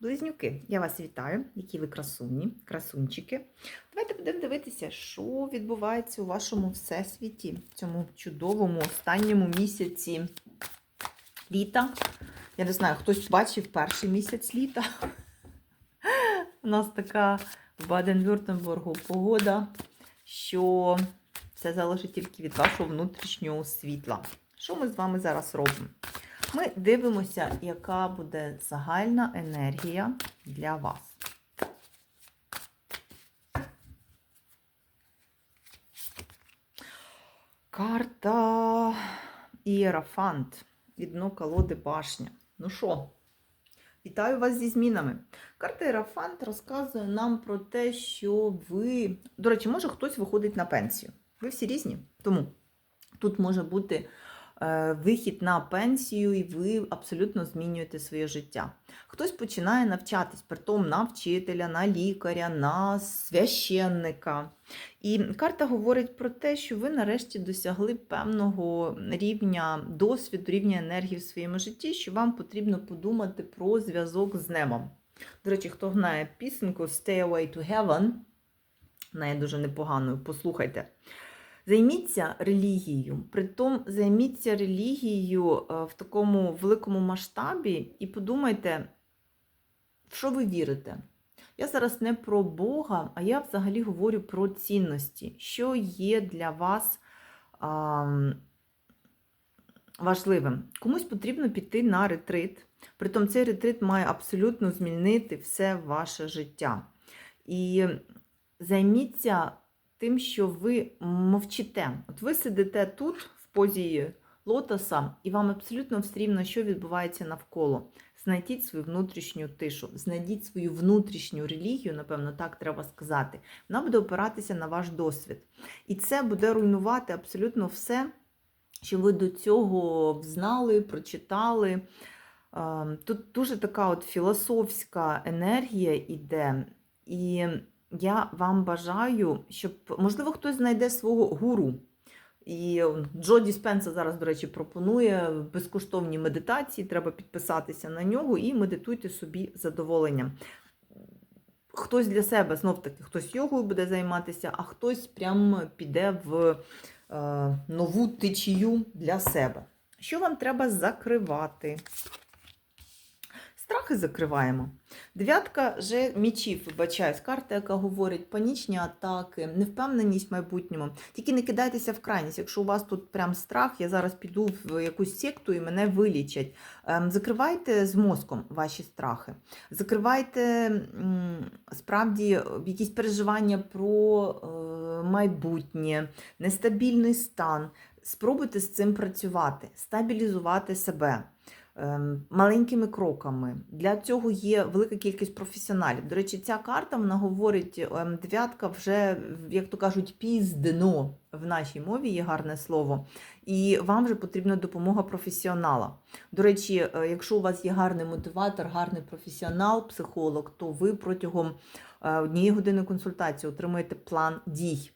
Близнюки, я вас вітаю, які ви красуні, красунчики. Давайте будемо дивитися, що відбувається у вашому всесвіті, в цьому чудовому останньому місяці літа. Я не знаю, хтось бачив перший місяць літа. У нас така в Баден-Вюртембургу погода, що це залежить тільки від вашого внутрішнього світла. Що ми з вами зараз робимо? Ми дивимося, яка буде загальна енергія для вас. Карта Іерафант від дно колоди башня. Ну що, вітаю вас зі змінами. Карта Іерафант розказує нам про те, що ви. До речі, може хтось виходить на пенсію. Ви всі різні. Тому тут може бути вихід на пенсію, і ви абсолютно змінюєте своє життя. Хтось починає навчатись, притом на вчителя, на лікаря, на священника. І карта говорить про те, що ви нарешті досягли певного рівня досвіду, рівня енергії в своєму житті, що вам потрібно подумати про зв'язок з небом. До речі, хто знає пісеньку Stay Away to Heaven, є дуже непоганою, послухайте. Займіться релігією, притом займіться релігією е, в такому великому масштабі і подумайте, в що ви вірите. Я зараз не про Бога, а я взагалі говорю про цінності, що є для вас а, важливим. Комусь потрібно піти на ретрит, притом цей ретрит має абсолютно змінити все ваше життя. І займіться тим, що ви мовчите. От ви сидите тут, в позі лотоса, і вам абсолютно все рівно, що відбувається навколо. Знайдіть свою внутрішню тишу, знайдіть свою внутрішню релігію, напевно, так треба сказати. Вона буде опиратися на ваш досвід. І це буде руйнувати абсолютно все, що ви до цього знали, прочитали. Тут дуже така от філософська енергія іде. І я вам бажаю, щоб, можливо, хтось знайде свого гуру. І Джо Діспенса зараз, до речі, пропонує безкоштовні медитації, треба підписатися на нього і медитуйте собі задоволенням. Хтось для себе, знов-таки, хтось йогою буде займатися, а хтось прямо піде в е, нову течію для себе. Що вам треба закривати? Страхи закриваємо. Дев'ятка же мічів, вибачаюсь, карта, яка говорить панічні атаки, невпевненість в майбутньому. Тільки не кидайтеся в крайність. Якщо у вас тут прям страх, я зараз піду в якусь секту і мене вилічать. Ем, Закривайте з мозком ваші страхи. Закривайте справді якісь переживання про е, майбутнє, нестабільний стан. Спробуйте з цим працювати, стабілізувати себе маленькими кроками. Для цього є велика кількість професіоналів. До речі, ця карта вона говорить, ем, дев'ятка вже, як то кажуть, піздно в нашій мові є гарне слово. І вам вже потрібна допомога професіонала. До речі, е, якщо у вас є гарний мотиватор, гарний професіонал, психолог, то ви протягом е, однієї години консультації отримаєте план дій.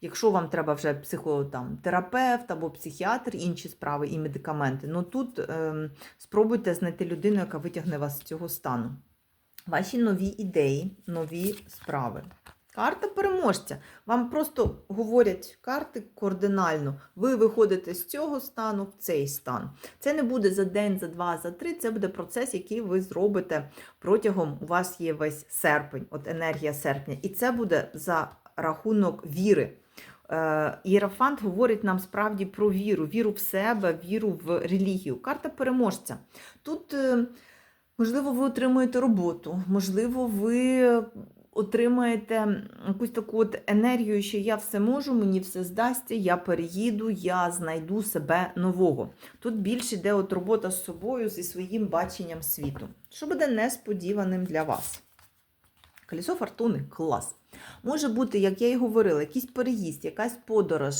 Якщо вам треба вже психотерапевт або психіатр, інші справи і медикаменти, ну тут ем, спробуйте знайти людину, яка витягне вас з цього стану. Ваші нові ідеї, нові справи. Карта переможця. Вам просто говорять карти кардинально. Ви виходите з цього стану в цей стан. Це не буде за день, за два, за три. Це буде процес, який ви зробите протягом. У вас є весь серпень, от енергія серпня. І це буде за рахунок віри. Е, Єрафант говорить нам справді про віру, віру в себе, віру в релігію. Карта переможця. Тут, е, можливо, ви отримуєте роботу, можливо, ви отримаєте якусь таку от енергію, що я все можу, мені все здасться, я переїду, я знайду себе нового. Тут більше йде от робота з собою, зі своїм баченням світу. Що буде несподіваним для вас? Колесо фортуни клас. Може бути, як я і говорила, якийсь переїзд, якась подорож.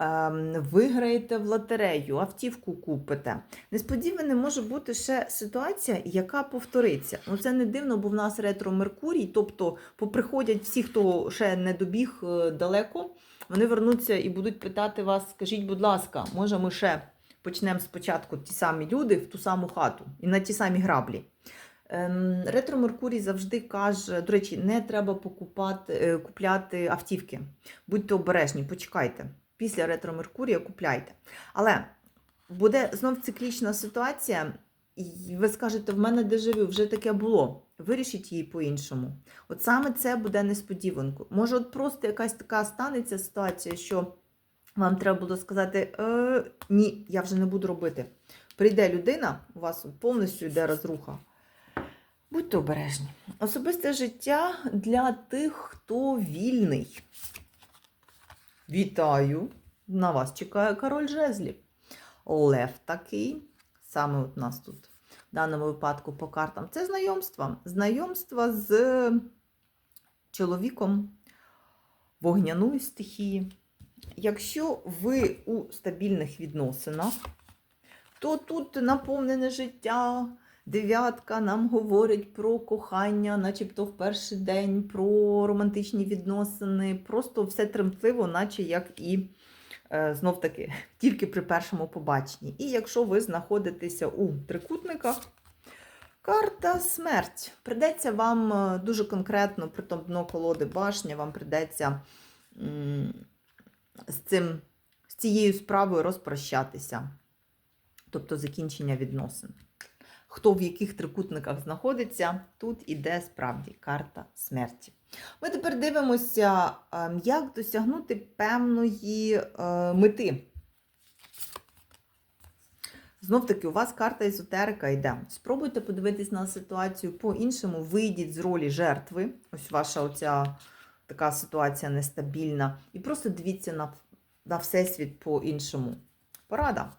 ем, Виграєте в лотерею, автівку купите. Несподівано може бути ще ситуація, яка повториться. Ну це не дивно, бо в нас ретро Меркурій, тобто поприходять всі, хто ще не добіг е, далеко, вони вернуться і будуть питати вас: скажіть, будь ласка, може ми ще почнемо спочатку ті самі люди в ту саму хату і на ті самі граблі. Ем, Ретро Меркурій завжди каже, до речі, не треба покупати, е, купляти автівки. Будьте обережні, почекайте. Після ретро Меркурія купляйте. Але буде знов циклічна ситуація, і ви скажете, в мене дежавю, вже таке було. Вирішіть її по-іншому. От саме це буде несподіванку. Може, от просто якась така станеться ситуація, що вам треба було сказати: е, ні, я вже не буду робити. Прийде людина, у вас повністю йде розруха. Будьте обережні. Особисте життя для тих, хто вільний. Вітаю! На вас чекає король жезлів. Лев такий. Саме от нас тут в даному випадку по картам. Це знайомство. Знайомство з чоловіком вогняної стихії. Якщо ви у стабільних відносинах, то тут наповнене життя. Дев'ятка нам говорить про кохання, начебто в перший день, про романтичні відносини. Просто все тремтливо, наче як і е, знов таки тільки при першому побаченні. І якщо ви знаходитеся у трикутниках, карта смерть. Придеться вам е, дуже конкретно, при тому дно колоди башня, вам придеться з, цим, цією справою розпрощатися. Тобто закінчення відносин. Хто в яких трикутниках знаходиться, тут іде справді карта смерті. Ми тепер дивимося, ем, як досягнути певної е, мети. Знов таки, у вас карта езотерика йде. Спробуйте подивитись на ситуацію по-іншому, вийдіть з ролі жертви. Ось ваша оця така ситуація нестабільна. І просто дивіться на, на всесвіт по-іншому. Порада.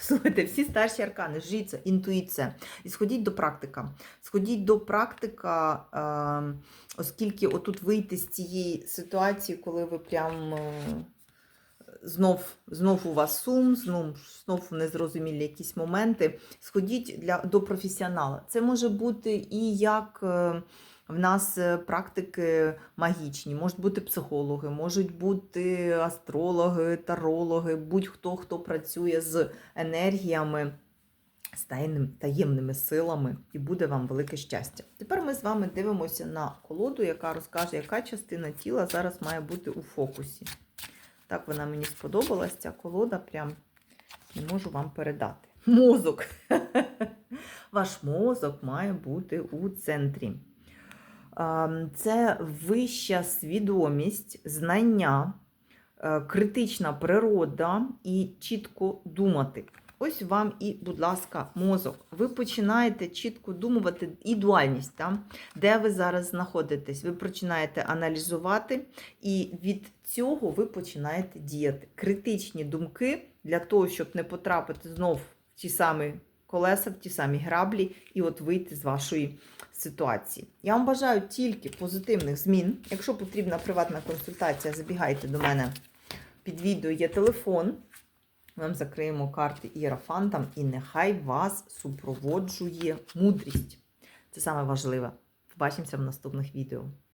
Слухайте, всі старші аркани, жіться, інтуїція. І сходіть до практика. Сходіть до практика, е, оскільки отут вийти з цієї ситуації, коли ви прям е, знов, знов у вас сум, знов, знов незрозумілі якісь моменти. Сходіть для, до професіонала. Це може бути і як. В нас е, практики магічні, можуть бути психологи, можуть бути астрологи, тарологи, будь-хто, хто працює з енергіями, з таємним- таємними силами, і буде вам велике щастя. Тепер ми з вами дивимося на колоду, яка розкаже, яка частина тіла зараз має бути у фокусі. Так вона мені сподобалась, ця колода, прям не можу вам передати. Мозок. Ваш мозок має бути у центрі. Ем, Це вища свідомість, знання, е, критична природа і чітко думати. Ось вам і, будь ласка, мозок. Ви починаєте чітко думати і дуальність, там, де ви зараз знаходитесь. Ви починаєте аналізувати, і від цього ви починаєте діяти. Критичні думки для того, щоб не потрапити знов в ті самі колеса, в ті самі граблі, і от вийти з вашої ситуації. Я вам бажаю тільки позитивних змін. Якщо потрібна приватна консультація, забігайте до мене під відео є телефон. Ми закриємо карти іерофантам, і нехай вас супроводжує мудрість. Це саме важливе. Побачимося в наступних відео.